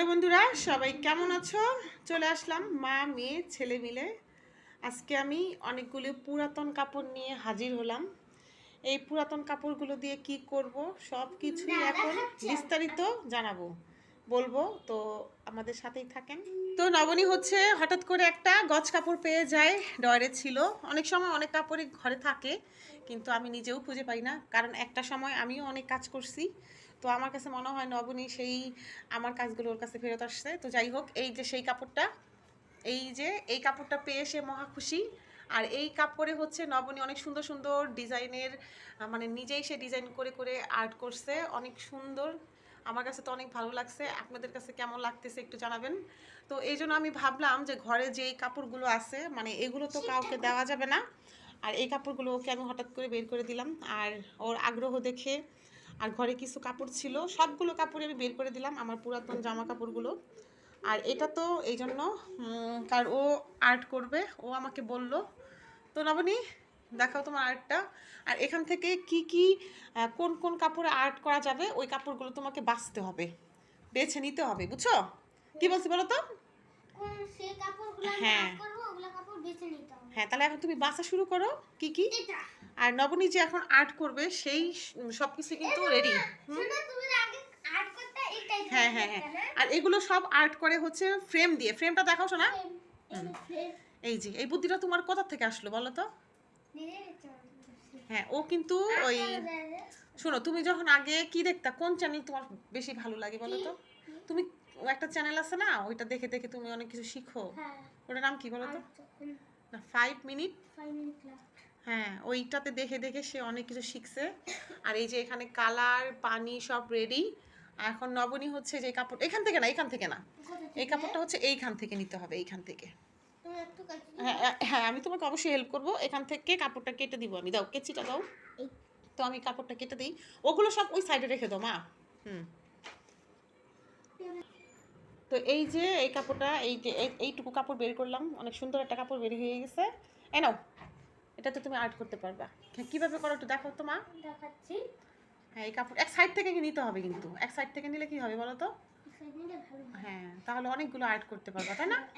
Hello বন্ধুরা সবাই কেমন আছো? চলে আসলাম মা মেয়ে ছেলে মিলে। আজকে আমি অনেকগুলো পুরাতন কাপড় নিয়ে হাজির হলাম। এই পুরাতন কাপড়গুলো দিয়ে কি করব সব কিছুই এখন বিস্তারিত জানাব বলব। তো আমাদের সাথেই থাকেন। তো নবনী হচ্ছে হঠাৎ করে একটা গজ কাপড় পেয়ে যায় ডয়ারে ছিল। অনেক সময় অনেক কাপড়ই ঘরে থাকে কিন্তু আমি নিজেও খুঁজে পাই না। কারণ একটা সময় আমিও অনেক কাজ করছি। তো আমার কাছে মনে হয় নবনী সেই আমার কাজগুলো ওর কাছে ফেরত আসছে। তো যাই হোক, এই যে সেই কাপড়টা, এই যে এই কাপড়টা পেয়ে সে মহা খুশি। আর এই কাপড়ে হচ্ছে নবনী অনেক সুন্দর সুন্দর ডিজাইনের মানে নিজেই সে ডিজাইন করে করে আর্ট করছে। অনেক সুন্দর। আমার কাছে তো অনেক ভালো লাগছে। আপনাদের কাছে কেমন লাগতেছে একটু জানাবেন। তো এই জন্য আমি ভাবলাম যে ঘরে যে এই কাপড়গুলো আছে মানে এগুলো তো কাউকে দেওয়া যাবে না। আর এই কাপড়গুলো ওকে আমি হঠাৎ করে বের করে দিলাম। আর ওর আগ্রহ দেখে আর ঘরে কিছু কাপড় ছিল সবগুলো কাপড় আমি বের করে দিলাম আমার পুরাতন জামা কাপড়গুলো আর এটা তো এই জন্য কার ও আর্ট করবে ও আমাকে বলল তো নবনী দেখাও তোমার আর্টটা আর এখান থেকে কি কি কোন কোন কাপড়ে আর্ট করা যাবে ওই কাপড়গুলো তোমাকে বাছতে হবে বেছে নিতে হবে বুঝছ? কি বলছি বলো তো? হ্যাঁ। হ্যাঁ তাহলে এখন তুমি বাছা শুরু করো। কি কি? আর নবনী যে এখন আর্ট করবে সেই সব কিছু কিন্তু রেডি শোনো তুমি যে আগে আর্ট করতে এইটাই হ্যাঁ হ্যাঁ হ্যাঁ। আর এগুলো সব আর্ট করে হচ্ছে ফ্রেম দিয়ে। ফ্রেমটা দেখাও শোনা এই যে এই বুদ্ধিটা তোমার কোথা থেকে আসলো বলো তো? হ্যাঁ ও কিন্তু ওই শোনো তুমি যখন আগে কি দেখতা কোন চ্যানেল তোমার বেশি ভালো লাগে বলো তো? তুমি একটা চ্যানেল আছে না ওইটা দেখে দেখে তুমি অনেক কিছু শিখো। হ্যাঁ। ওটার নাম কি বলো তো? না ফাইভ মিনিট হ্যাঁ ওইটাতে দেখে দেখে সে অনেক কিছু শিখছে। আর এই যে এখানে কালার পানি সব রেডি এখন নবনী হচ্ছে যে কাপড় এখান থেকে না এখান থেকে না। এই কাপড়টা হচ্ছে এইখান থেকে নিতে হবে এইখান থেকে। হ্যাঁ, হ্যাঁ আমি তোমাকে অবশ্যই হেল্প করব। এখান থেকে কাপড়টা কেটে দিব আমি। দাও কেচিটা দাও। তো আমি কাপড়টা কেটে দিই। ওগুলো সব ওই সাইডে রেখে দাও মা। হুম। তো এই যে এই কাপড়টা এই যে এই- এইটুকু কাপড় বের করলাম। অনেক সুন্দর একটা কাপড় বের হয়ে গেছে। এ এটা তো তুমি আর্ট করতে পারবা। হ্যাঁ, কীভাবে করো একটু দেখো তো মা। দেখাচ্ছি। হ্যাঁ এই কাপড় এক সাইড থেকে কি নিতে হবে কিন্তু। এক সাইড থেকে নিলে কি হবে বলো তো? হয়। তাহলে অনেকগুলো আর্ট করতে পারবা তাই না?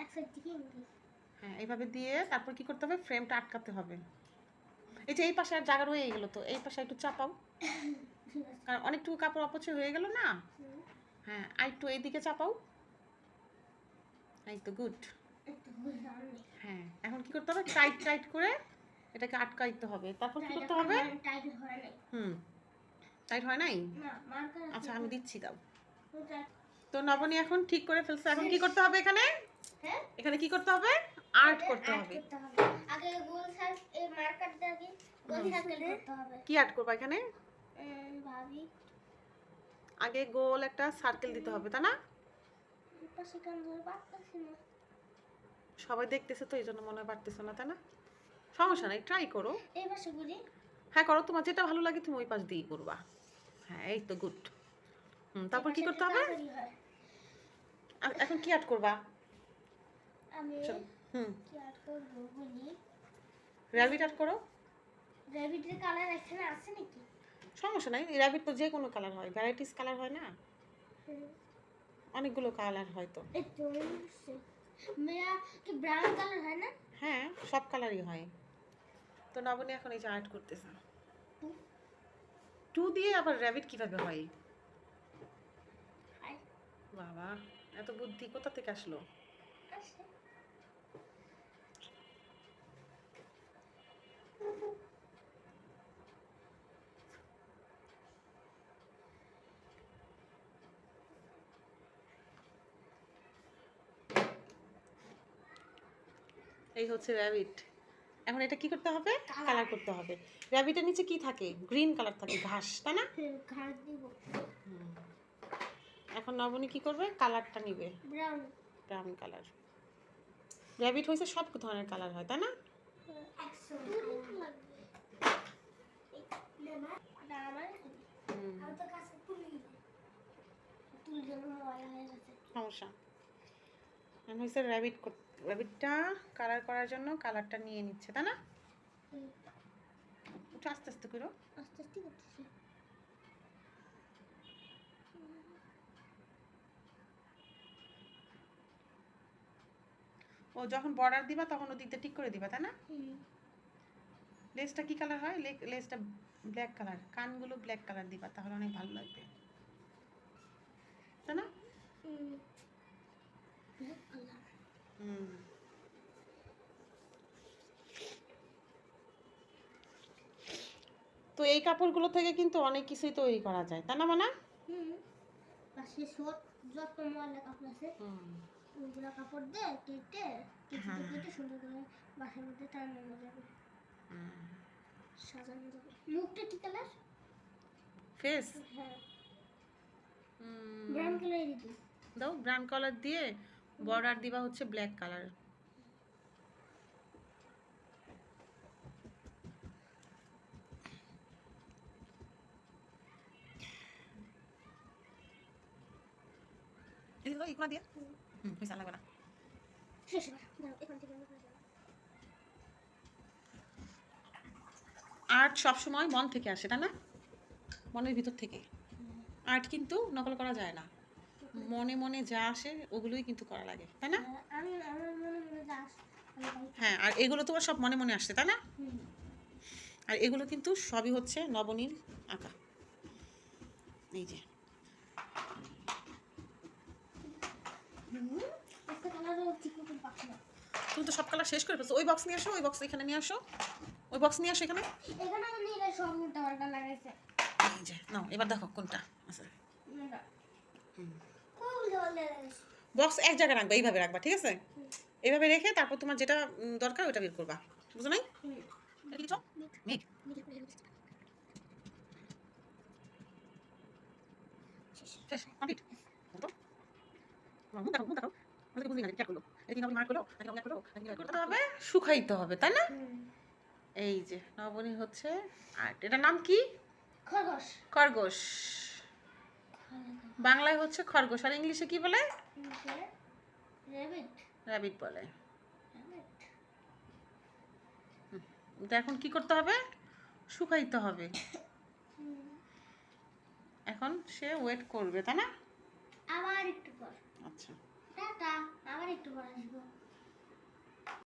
হ্যাঁ এইভাবে দিয়ে তারপর কি করতে হবে? ফ্রেমটা আটকাতে হবে। এই যে এই পাশে আর জায়গা রয়ে গেলো তো এই পাশে একটু চাপাও। কারণ অনেকটুকু কাপড় অপচয় হয়ে গেল না? হ্যাঁ আর একটু এইদিকে চাপাও। এই তো গুড হ্যাঁ এখন কি করতে হবে? টাইট টাইট করে এটাকে আটকাইতে হবে। তারপর কি করতে হবে? হুম। টাইট হয় নাই? আচ্ছা আমি দিচ্ছি দাও। তো নবনী এখন ঠিক করে ফেলছে। এখন কি করতে হবে এখানে? হ্যাঁ? এখানে কি করতে হবে? আর্ট করতে হবে। আগে গোল সার্ক এই মার্কারটা আগে গোল সার্কেল করতে হবে। কি আর্ট করব এখানে? ভাবি। আগে গোল একটা সার্কেল দিতে হবে তাই না? পাশে ধরে পারতেছি না। সবাই দেখতেছে তো এই জন্য মনে হয় পারতেছে না তাই না? সমস্যা নাই ট্রাই করো। এই পাশে করি হ্যাঁ করো তোমার যেটা ভালো লাগে তুমি ওই পাশ দিয়েই করবা। হ্যাঁ এই তো গুড হুম তারপর কি করতে হবে? এখন কি আর্ট করবা? আমি হুম। কি আর্ট করব বলি? র্যাবিট আর্ট করো। র্যাবিটের কালার এখানে আছে নাকি? সমস্যা নাই র্যাবিট তো যে কোনো কালার হয় ভ্যারাইটিস কালার হয় না। অনেকগুলো কালার হয় তো এই তো মেয়া কি ব্রাউন কালার হয় না? হ্যাঁ সব কালারই হয়। তো নবনী এখন এই যে আর্ট করতেছে। টু। দিয়ে আবার র্যাবিট কীভাবে হয়। বাবা এত বুদ্ধি কোথা থেকে আসলো? আছে। এই হচ্ছে র্যাবিট এখন এটা কি করতে হবে. কালার করতে হবে। র্যাবিটের নিচে কি থাকে? গ্রিন কালার থাকে ঘাস তাই না? এখন নবনী কি করবে? কালারটা নিবে। ব্রাউন কালার র্যাবিট হয়েছে সব ধরনের কালার হয় তাই না? সমস্যা। এখন হয়েছে র্যাবিট র্যাবিটটা কালার করার জন্য কালারটা নিয়ে নিচ্ছে তাই না? একটু আস্তে আস্তে করো। আস্তে আস্তে করতেছি। ও যখন বর্ডার দিবা তখন ওদিকটা ঠিক করে দিবা তাই না? লেসটা কি কালার হয়? লেসটা ব্ল্যাক কালার কানগুলো ব্ল্যাক কালার দিবা তাহলে অনেক ভালো লাগবে। তাই না? হুম কালার তো এই কাপড়গুলো থেকে কিন্তু অনেক কিছুই তৈরি করা যায় তাই না মানা? হুম। পাশে শর্ট যত ময়লা কাপড় আছে ওইগুলো কাপড় দিয়ে কেটে কেটে হ্যাঁ। কেটে সুন্দর করে বাসার মধ্যে টানানো যাবে। সাজানো যাবে। মুখটা কি কালার? ফেস হ্যাঁ। ব্রাউন কালারই দিই দাও ব্রাউন কালার দিয়ে বর্ডার দিবা হচ্ছে ব্ল্যাক কালার এদিকে দিয়ে। হুম পয়সা লাগবে না। আর্ট সবসময় মন থেকে আসে তাই না? মনের ভিতর থেকে। আর্ট কিন্তু নকল করা যায় না। মনে মনে যা আসে ওগুলোই কিন্তু করা লাগে তাই না? আর আমি আমার যা আসে, আমি তাই হ্যাঁ আর এগুলো তোমার সব মনে মনে আসছে তাই না? আর এগুলো কিন্তু সবই হচ্ছে নবনীর আঁকা। এই যে। হুম তুমি তো সব কালার শেষ করে ফেলছো। ওই বক্স নিয়ে আসো ওই বক্স এখানে নিয়ে আসো। ওই বক্স নিয়ে আসো এখানে। এই যে নাও এবার দেখো কোনটা আছে। না বক্স এক জায়গায় রাখবা এইভাবে রাখবা ঠিক আছে? এইভাবে রেখে তারপর তোমার যেটা দরকার ওটা বের করবা। বুঝো নাই? মেঘ। শেষ কমপ্লিট শুকাইতে হবে তাই না? এই যে নবনী হচ্ছে আর্ট। এটার নাম কি? খরগোশ। খরগোশ। বাংলায় হচ্ছে খরগোশ। আর ইংলিশে কি বলে? র্যাবিট বলে। এটা এখন কি করতে হবে? শুকাইতে হবে। এখন সে ওয়েট করবে তাই না? আবার একটু পর। আচ্ছা। টাটা আবার একটু পর আসব।